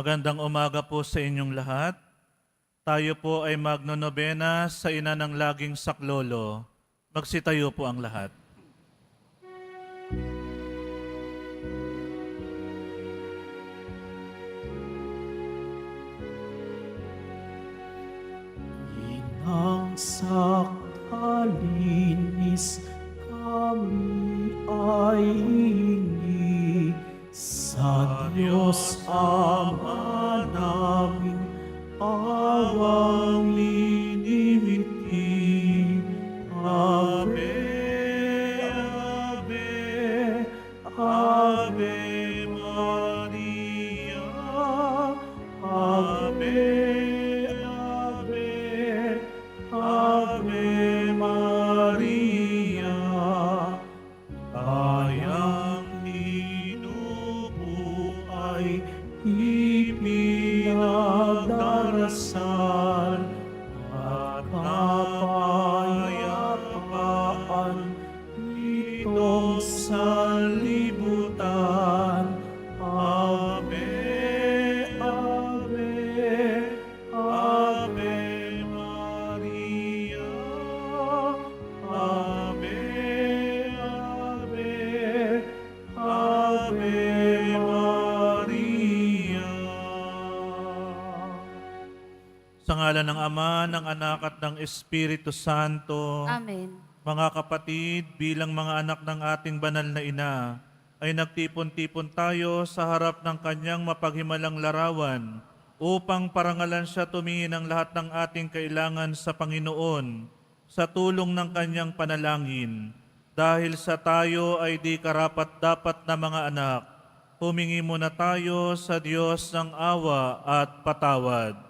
Magandang umaga po sa inyong lahat. Tayo po ay magnonobena sa ina ng laging saklolo. Magsitayo po ang lahat. Inang sakalinis kami ay hingi sa Diyos Ama namin awang linimiti. Ave, Ave, Ave Maria, Sa ngalan ng Ama, ng Anak at ng Espiritu Santo, Amen. mga kapatid, bilang mga anak ng ating banal na ina, ay nagtipon-tipon tayo sa harap ng kanyang mapaghimalang larawan upang parangalan siya tumingin ng lahat ng ating kailangan sa Panginoon sa tulong ng kanyang panalangin. Dahil sa tayo ay di karapat-dapat na mga anak, humingi muna tayo sa Diyos ng awa at patawad.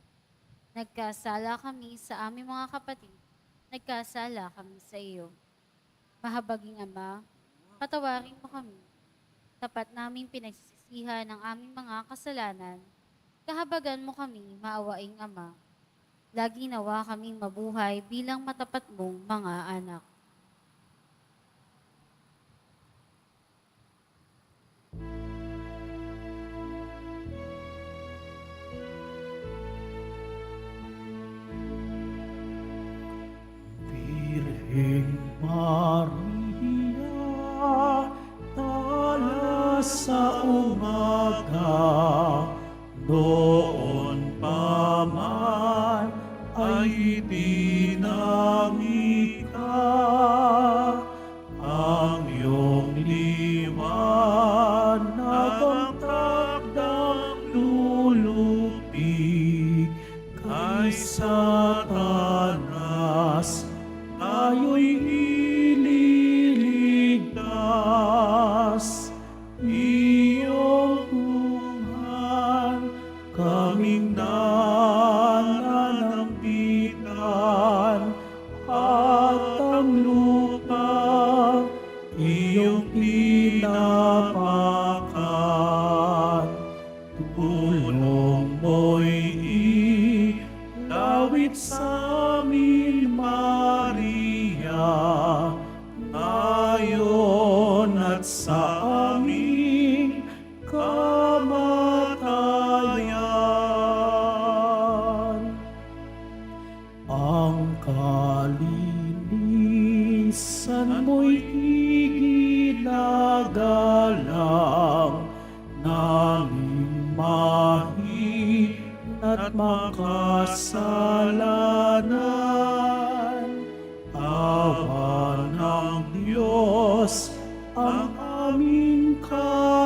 Nagkasala kami sa aming mga kapatid, nagkasala kami sa iyo. Mahabaging Ama, patawarin mo kami. Tapat naming pinagsisisihan ng aming mga kasalanan, kahabagan mo kami, maawaing Ama. Lagi nawa kaming mabuhay bilang matapat mong mga anak.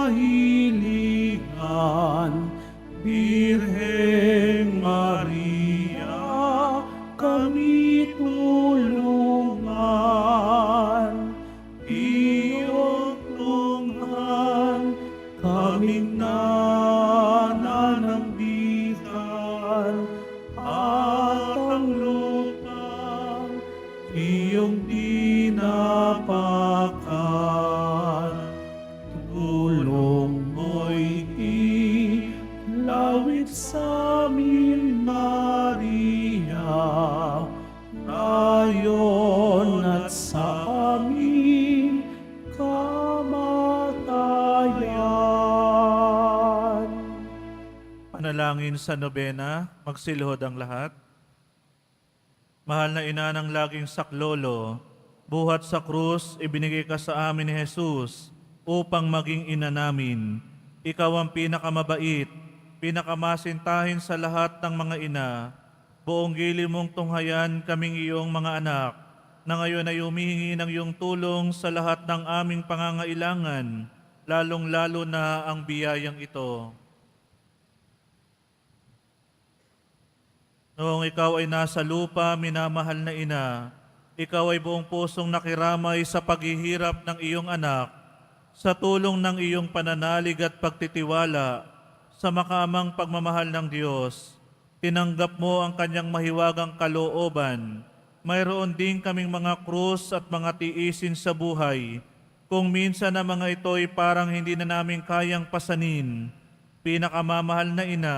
Kahilingan. Panalangin sa nobena, magsilhod ang lahat. Mahal na ina ng laging saklolo, buhat sa krus, ibinigay ka sa amin ni Jesus upang maging ina namin. Ikaw ang pinakamabait, pinakamasintahin sa lahat ng mga ina. Buong gili mong tunghayan kaming iyong mga anak, na ngayon ay humihingi ng iyong tulong sa lahat ng aming pangangailangan, lalong-lalo na ang biyayang ito. Noong ikaw ay nasa lupa, minamahal na ina, ikaw ay buong pusong nakiramay sa paghihirap ng iyong anak, sa tulong ng iyong pananalig at pagtitiwala, sa makaamang pagmamahal ng Diyos. Tinanggap mo ang kanyang mahiwagang kalooban. Mayroon din kaming mga krus at mga tiisin sa buhay. Kung minsan na mga ito'y parang hindi na namin kayang pasanin, pinakamamahal na ina,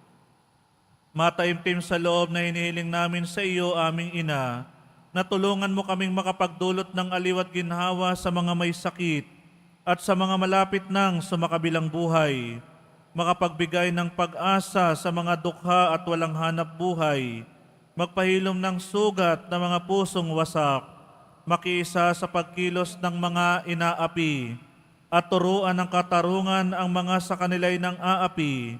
Mataimtim sa loob na hinihiling namin sa iyo, aming ina, na tulungan mo kaming makapagdulot ng aliw at ginhawa sa mga may sakit at sa mga malapit nang sumakabilang buhay, makapagbigay ng pag-asa sa mga dukha at walang hanap buhay, magpahilom ng sugat ng mga pusong wasak, makiisa sa pagkilos ng mga inaapi, at turuan ng katarungan ang mga sa kanila'y ng aapi,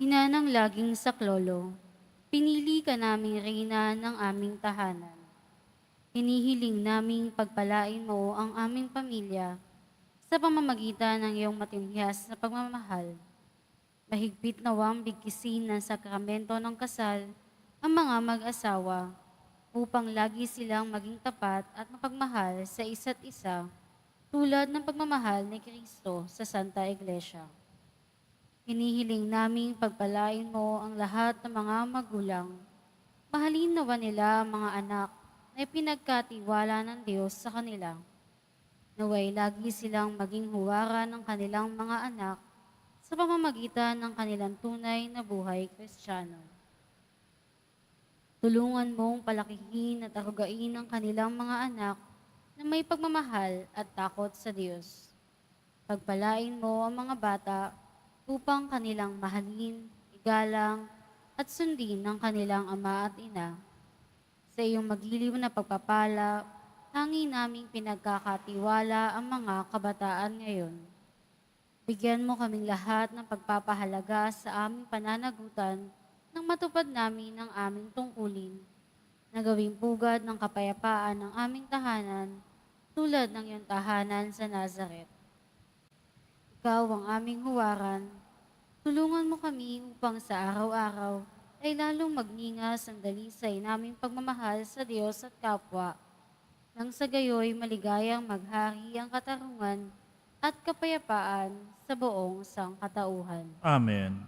Ina ng laging saklolo, pinili ka naming reyna ng aming tahanan. Hinihiling naming pagpalain mo ang aming pamilya sa pamamagitan ng iyong matinhiyas na pagmamahal. Mahigpit nawang bigkisin ng sakramento ng kasal ang mga mag-asawa upang lagi silang maging tapat at mapagmahal sa isa't isa tulad ng pagmamahal ni Kristo sa Santa Iglesia. Hinihiling naming pagpalain mo ang lahat ng mga magulang. Mahalin nawa nila ang mga anak na pinagkatiwala ng Diyos sa kanila. Naway lagi silang maging huwara ng kanilang mga anak sa pamamagitan ng kanilang tunay na buhay kristyano. Tulungan mong palakihin at arugain ang kanilang mga anak na may pagmamahal at takot sa Diyos. Pagpalain mo ang mga bata upang kanilang mahalin, igalang, at sundin ng kanilang ama at ina. Sa iyong magiliw na pagpapala, hangi naming pinagkakatiwala ang mga kabataan ngayon. Bigyan mo kaming lahat ng pagpapahalaga sa aming pananagutan nang matupad namin ang aming tungkulin na gawing pugad ng kapayapaan ng aming tahanan tulad ng iyong tahanan sa Nazareth. Ikaw ang aming huwaran, Tulungan mo kami upang sa araw-araw ay lalong magningas ang dalisay naming pagmamahal sa Diyos at kapwa. Nang sa gayoy maligayang maghari ang katarungan at kapayapaan sa buong sangkatauhan. Amen.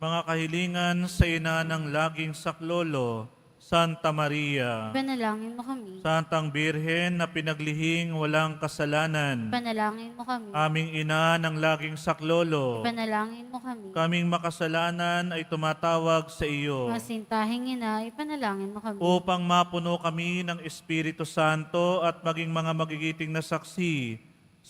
Mga kahilingan sa ina ng laging saklolo, Santa Maria, Panalangin mo kami. Santang Birhen na pinaglihing walang kasalanan, Panalangin mo kami. aming ina ng laging saklolo, Panalangin mo kami. kaming makasalanan ay tumatawag sa iyo Masintahing ina, ipanalangin mo kami. upang mapuno kami ng Espiritu Santo at maging mga magigiting na saksi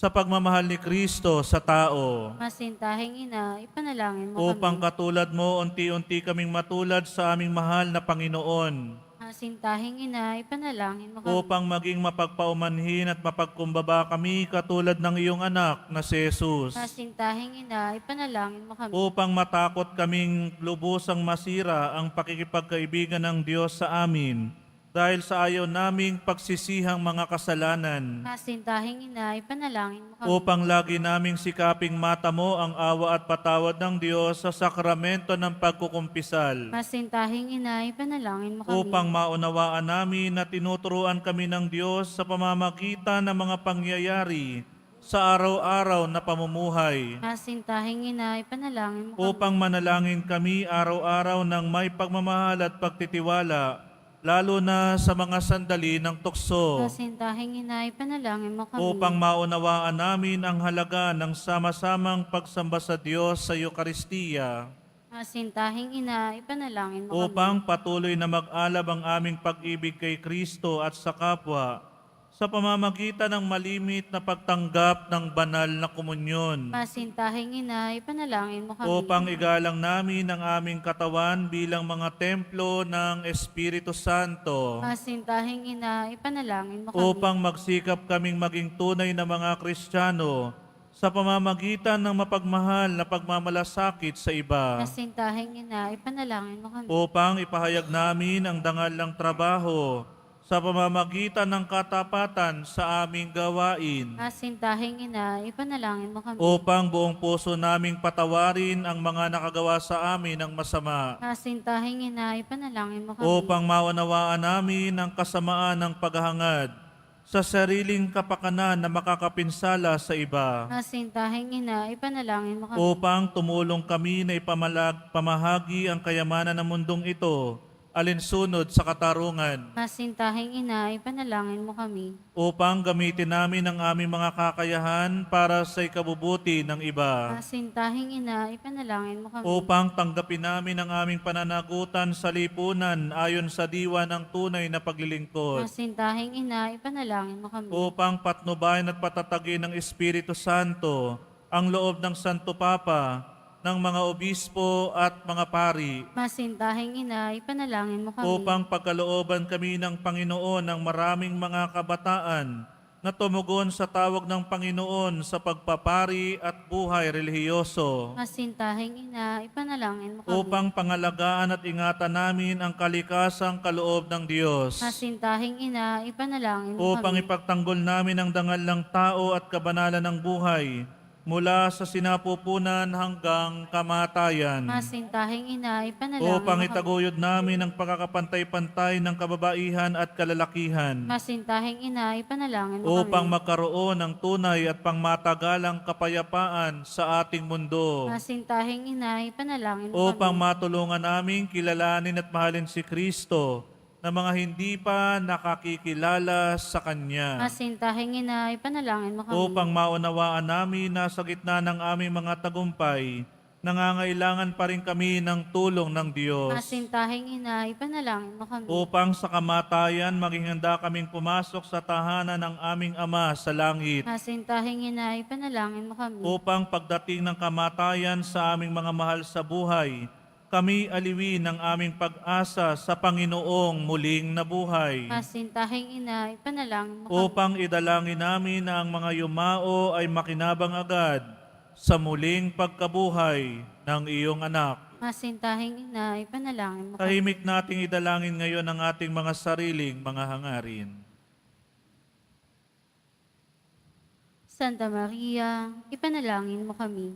sa pagmamahal ni Kristo sa tao. Masintahing ina, ipanalangin mo Upang kami. katulad mo, unti-unti kaming matulad sa aming mahal na Panginoon. Masintahing ina, ipanalangin mo kami. Upang maging mapagpaumanhin at mapagkumbaba kami katulad ng iyong anak na si Jesus. Masintahing ina, ipanalangin mo kami. Upang matakot kaming lubusang masira ang pakikipagkaibigan ng Diyos sa amin dahil sa ayaw naming pagsisihang mga kasalanan. Masintahing ina, ipanalangin mo kami. Upang lagi naming sikaping mata mo ang awa at patawad ng Diyos sa sakramento ng pagkukumpisal. Masintahing ina, ipanalangin mo kami. upang maunawaan namin na tinuturuan kami ng Diyos sa pamamagitan ng mga pangyayari sa araw-araw na pamumuhay. Masintahing ina, ipanalangin mo kami. Upang manalangin kami araw-araw ng may pagmamahal at pagtitiwala, lalo na sa mga sandali ng tukso. Masintahing ina, ipanalangin mo kami. Upang maunawaan namin ang halaga ng sama-samang pagsamba sa Diyos sa Eukaristiya. Masintahing ina, ipanalangin mo kami. upang patuloy na mag-alab ang aming pag-ibig kay Kristo at sa kapwa sa pamamagitan ng malimit na pagtanggap ng banal na komunyon Masintahing ina, ipanalangin mo kami. upang igalang namin ang aming katawan bilang mga templo ng Espiritu Santo Masintahing ina, ipanalangin mo kami. upang magsikap kaming maging tunay na mga Kristiyano sa pamamagitan ng mapagmahal na pagmamalasakit sa iba Masintahing ina, ipanalangin mo kami. upang ipahayag namin ang dangal ng trabaho sa pamamagitan ng katapatan sa aming gawain Masintahing ina, ipanalangin mo kami. upang buong puso naming patawarin ang mga nakagawa sa amin ng masama Masintahing ina, ipanalangin mo kami. upang maunawaan namin ang kasamaan ng paghahangad sa sariling kapakanan na makakapinsala sa iba Masintahing ina, ipanalangin mo kami. upang tumulong kami na ipamalag pamahagi ang kayamanan ng mundong ito alinsunod sa katarungan Masintahing ina, ipanalangin mo kami. upang gamitin namin ang aming mga kakayahan para sa ikabubuti ng iba, Masintahing ina, ipanalangin mo kami. upang tanggapin namin ang aming pananagutan sa lipunan ayon sa diwa ng tunay na paglilingkod, Masintahing ina, ipanalangin mo kami. upang patnubayan at patatagin ng Espiritu Santo ang loob ng Santo Papa, ng mga obispo at mga pari, Masintahing ina, ipanalangin mo kami. upang pagkalooban kami ng Panginoon ng maraming mga kabataan na tumugon sa tawag ng Panginoon sa pagpapari at buhay relihiyoso Masintahing ina, ipanalangin mo kami. upang pangalagaan at ingatan namin ang kalikasang kaloob ng Diyos Masintahing ina, ipanalangin mo upang kami. ipagtanggol namin ang dangal ng tao at kabanalan ng buhay mula sa sinapupunan hanggang kamatayan Masintahing ina, ipanalangin upang mo kami. itaguyod namin ang pagkakapantay-pantay ng kababaihan at kalalakihan Masintahing ina, ipanalangin mo upang kami. magkaroon ng tunay at pangmatagalang kapayapaan sa ating mundo Masintahing ina, ipanalangin mo upang kami. matulungan naming kilalanin at mahalin si Kristo na mga hindi pa nakakikilala sa Kanya Masintahing ina, ipanalangin mo kami. upang maunawaan namin na sa gitna ng aming mga tagumpay, nangangailangan pa rin kami ng tulong ng Diyos Masintahing ina, ipanalangin mo kami. upang sa kamatayan maging handa kaming pumasok sa tahanan ng aming Ama sa langit Masintahing ina, ipanalangin mo kami. upang pagdating ng kamatayan sa aming mga mahal sa buhay, kami aliwin ng aming pag-asa sa Panginoong muling nabuhay. Masintahing ina, ipanalangin mo. Upang idalangin namin na ang mga yumao ay makinabang agad sa muling pagkabuhay ng iyong anak. Masintahing ina, ipanalangin mo. Tahimik nating idalangin ngayon ang ating mga sariling mga hangarin. Santa Maria, ipanalangin mo kami.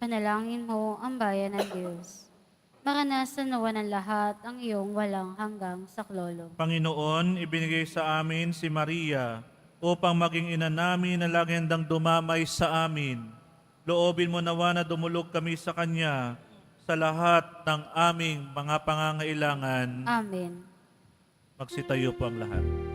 Panalangin mo ang bayan ng Diyos. Maranasan nawa ng lahat ang iyong walang hanggang saklolo. Panginoon, ibinigay sa amin si Maria upang maging ina namin na lagi handang dumamay sa amin. Loobin mo nawa na dumulog kami sa Kanya sa lahat ng aming mga pangangailangan. Amen. Magsitayo po ang lahat.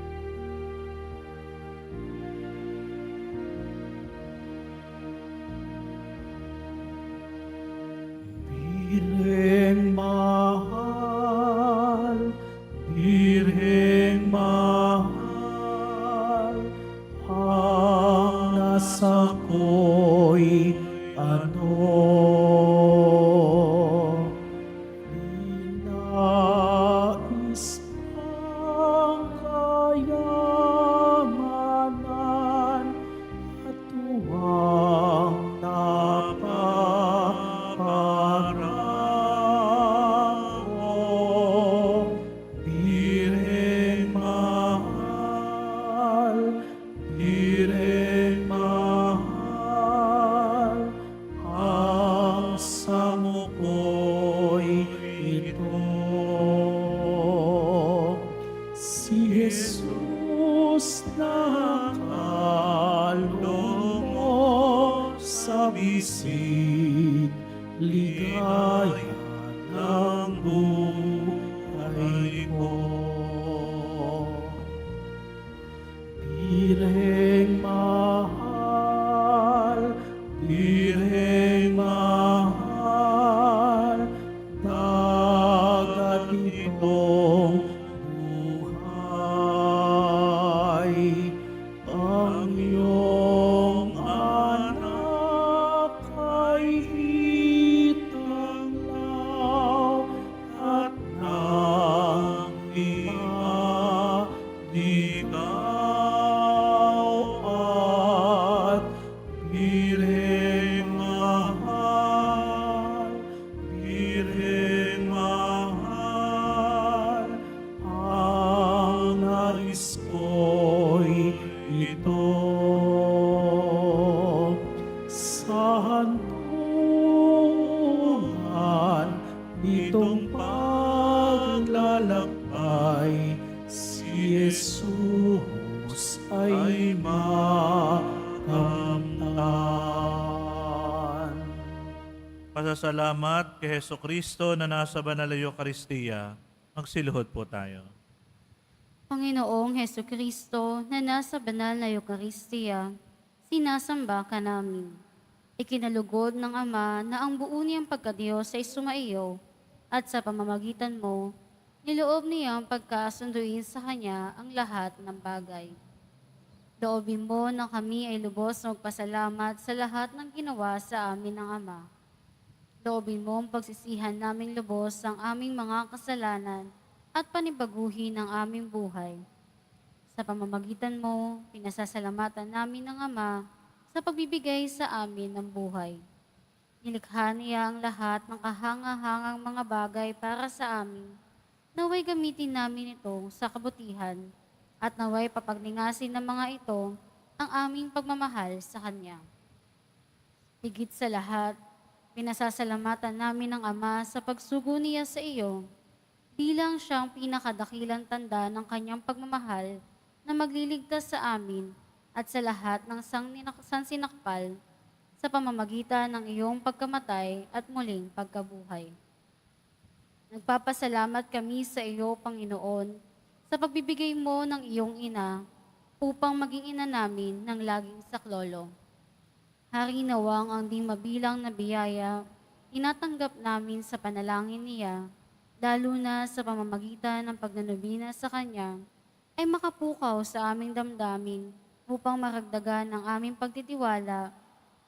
Pasasalamat kay Heso Kristo na nasa banal na Eucharistia. Magsiluhod po tayo. Panginoong Heso Kristo na nasa banal na Eucharistia, sinasamba ka namin. Ikinalugod ng Ama na ang buo niyang pagkadiyos ay sumaiyo at sa pamamagitan mo, niloob niyang pagkasunduin sa Kanya ang lahat ng bagay. Loobin mo na kami ay lubos magpasalamat sa lahat ng ginawa sa amin ng Ama. Loobin mo ang pagsisihan naming lubos ang aming mga kasalanan at panibaguhin ang aming buhay. Sa pamamagitan mo, pinasasalamatan namin ng Ama sa pagbibigay sa amin ng buhay. Nilikha niya ang lahat ng kahanga-hangang mga bagay para sa amin. Naway gamitin namin ito sa kabutihan at naway papagningasin ng mga ito ang aming pagmamahal sa Kanya. Higit sa lahat, pinasasalamatan namin ng Ama sa pagsugo niya sa iyo bilang siyang pinakadakilang tanda ng kanyang pagmamahal na magliligtas sa amin at sa lahat ng sansinakpal sa pamamagitan ng iyong pagkamatay at muling pagkabuhay. Nagpapasalamat kami sa iyo, Panginoon, sa pagbibigay mo ng iyong ina upang maging ina namin ng laging saklolo. Hari nawang ang di mabilang na biyaya, inatanggap namin sa panalangin niya, lalo na sa pamamagitan ng pagnanubina sa Kanya, ay makapukaw sa aming damdamin upang maragdagan ang aming pagtitiwala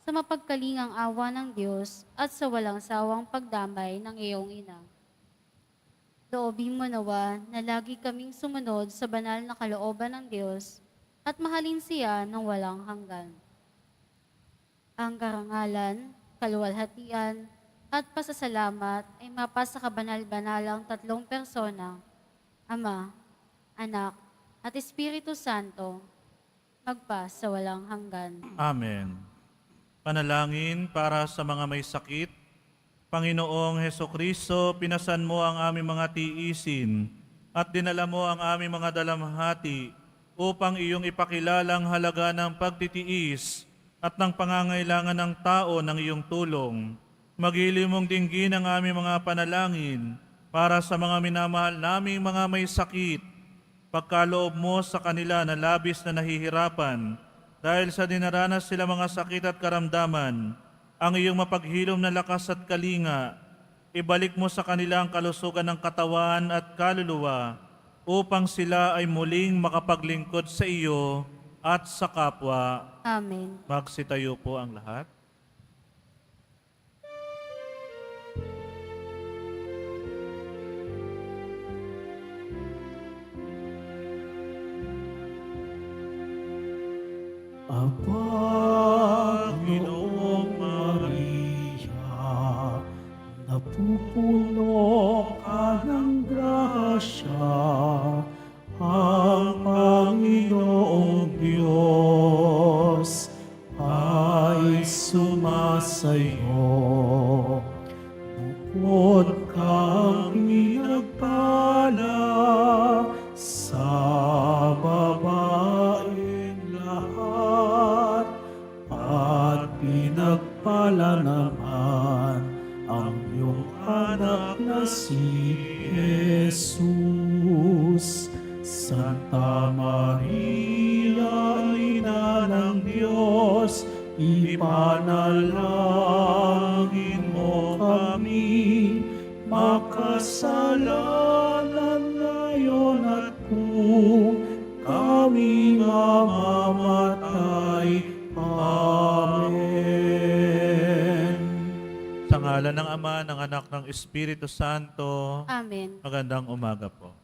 sa mapagkalingang awa ng Diyos at sa walang sawang pagdamay ng iyong ina. Loobin mo nawa na lagi kaming sumunod sa banal na kalooban ng Diyos at mahalin siya ng walang hanggan. Ang karangalan, kaluwalhatian, at pasasalamat ay mapasa kabanal-banalang tatlong persona, Ama, Anak, at Espiritu Santo, magpa sa walang hanggan. Amen. Panalangin para sa mga may sakit. Panginoong Heso Kristo, pinasan mo ang aming mga tiisin at dinala mo ang aming mga dalamhati upang iyong ipakilalang halaga ng pagtitiis at ng pangangailangan ng tao ng iyong tulong. Magili mong dinggin ang aming mga panalangin para sa mga minamahal naming mga may sakit. Pagkaloob mo sa kanila na labis na nahihirapan dahil sa dinaranas sila mga sakit at karamdaman, ang iyong mapaghilom na lakas at kalinga, ibalik mo sa kanila ang kalusugan ng katawan at kaluluwa upang sila ay muling makapaglingkod sa iyo at sa kapwa. Amen. Magsitayo po ang lahat. Panginoong Santa Maria, Ina ng Diyos, ipanalangin mo kami, makasalanan ngayon at kung kami mamamatay. Amen. Sa ngalan ng Ama, ng Anak, ng Espiritu Santo, Amen. magandang umaga po.